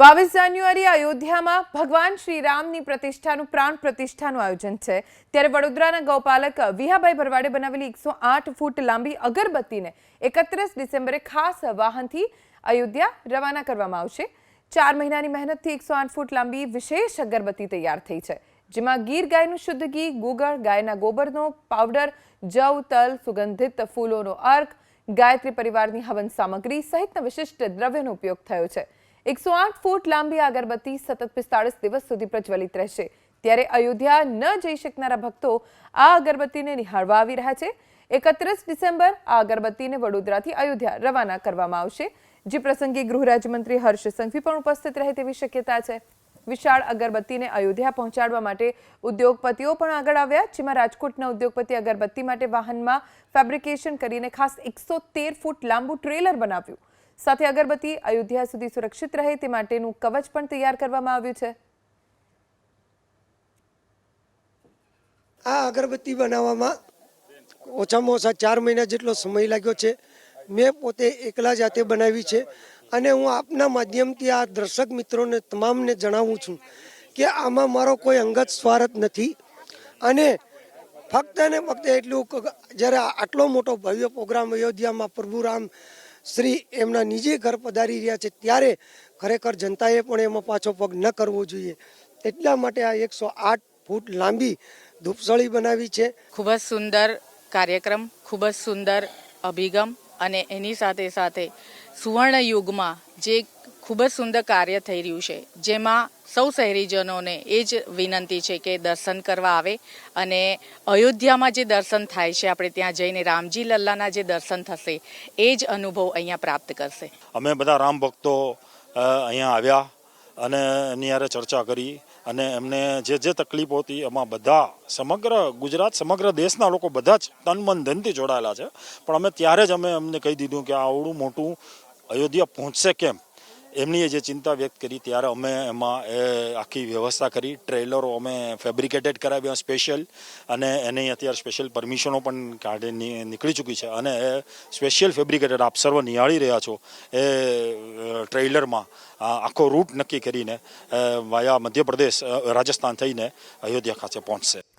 બાવીસ જાન્યુઆરી અયોધ્યામાં ભગવાન શ્રી રામની પ્રતિષ્ઠાનું પ્રાણ પ્રતિષ્ઠાનું આયોજન છે. ત્યારે વડોદરાના ગૌપાલક વિહાભાઈ ભરવાડે બનાવેલી એકસો આઠ ફૂટ લાંબી અગરબત્તીને એકત્રીસ ડિસેમ્બરે ખાસ વાહનથી અયોધ્યા રવાના કરવામાં આવશે. ચાર મહિનાની મહેનતથી એકસો આઠ ફૂટ લાંબી વિશેષ અગરબત્તી તૈયાર થઈ છે. જેમાં ગીર ગાયનું શુદ્ધ ઘી, ગુગળ ગાયના ગોબરનો પાવડર, જવ, તલ, સુગંધિત ફૂલોનો અર્ક, ગાયત્રી પરિવારની હવન સામગ્રી સહિતના વિશિષ્ટ દ્રવ્યનો ઉપયોગ થયો છે. એકસો આઠ ફૂટ લાંબી અગરબત્તી સતત પિસ્તાળીસ દિવસ સુધી પ્રજ્વલિત રહેશે. ત્યારે અયોધ્યા ન જઈ શકનારા ભક્તો આ અગરબત્તીને નિહાળવા આવી રહ્યા છે. એકત્રીસ ડિસેમ્બર આ અગરબત્તીને વડોદરાથી અયોધ્યા રવાના કરવામાં આવશે. જે પ્રસંગે ગૃહ રાજ્યમંત્રી હર્ષ સંઘવી પણ ઉપસ્થિત રહે તેવી શક્યતા છે. વિશાળ અગરબત્તીને અયોધ્યા પહોંચાડવા માટે ઉદ્યોગપતિઓ પણ આગળ આવ્યા, જેમાં રાજકોટના ઉદ્યોગપતિ અગરબત્તી માટે વાહનમાં ફેબ્રિકેશન કરીને ખાસ એકસો ફૂટ લાંબુ ટ્રેલર બનાવ્યું. સાથે અગરબત્તી અયોધ્યા સુધી સુરક્ષિત રહે તે માટેનું કવચ પણ તૈયાર કરવામાં આવ્યું છે. આ અગરબત્તી બનાવવામાં ઓછામાં ઓછા ચાર મહિના જેટલો સમય લાગ્યો છે. મેં પોતે એકલા જાતે બનાવી છે અને હું આપના માધ્યમથી આ દર્શક મિત્રોને તમામને જણાવું છું કે આમાં મારો કોઈ અંગત સ્વાર્થ નથી. અને ફક્ત ને ફક્ત એટલું જ્યારે આટલો મોટો ભવ્ય પ્રોગ્રામ અયોધ્યામાં પ્રભુ રામ શ્રી એમના નિજે ઘર પધારી રહ્યા છે, ત્યારે ખરેખર જનતાએ પણ એમાં પાછો પગ ન કરવો જોઈએ. એટલા માટે આ એકસો આઠ ફૂટ લાંબી ધૂપસળી બનાવી છે. ખૂબ જ સુંદર કાર્યક્રમ, ખૂબ જ સુંદર અભિગમ અને એની સાથે સાથે સુવર્ણ યુગમાં જે ખૂબ જ સુંદર કાર્ય થઈ રહ્યું છે. જેમાં સૌ શહેરીજનોને એ જ વિનંતી છે કે દર્શન કરવા આવે અને અયોધ્યામાં જે દર્શન થાય છે, આપણે ત્યાં જઈને રામજી લલ્લાના જે દર્શન થશે, એ જ અનુભવ અહીંયા પ્રાપ્ત કરશે. અમે બધા રામ ભક્તો અહીંયા આવ્યા અને એની હારે ચર્ચા કરી અને એમને જે જે તકલીફો હતી, એમાં બધા સમગ્ર ગુજરાત, સમગ્ર દેશના લોકો બધા જ તન મન ધનથી જોડાયેલા છે. પણ અમે ત્યારે જ અમે એમને કહી દીધું કે આવડું મોટું અયોધ્યા પહોંચશે કેમ? એમની એ જે ચિંતા વ્યક્ત કરી ત્યારે અમે એમાં એ આખી વ્યવસ્થા કરી, ટ્રેલરો અમે ફેબ્રિકેટેડ કરાવ્યા સ્પેશિયલ અને એની અત્યારે સ્પેશિયલ પરમિશનો પણ કાઢી નીકળી ચૂકી છે અને એ સ્પેશિયલ ફેબ્રિકેટેડ આપ સર્વ નિહાળી રહ્યા છો એ ટ્રેલરમાં આખો રૂટ નક્કી કરીને વાયા મધ્યપ્રદેશ રાજસ્થાન થઈને અયોધ્યા ખાતે પહોંચશે.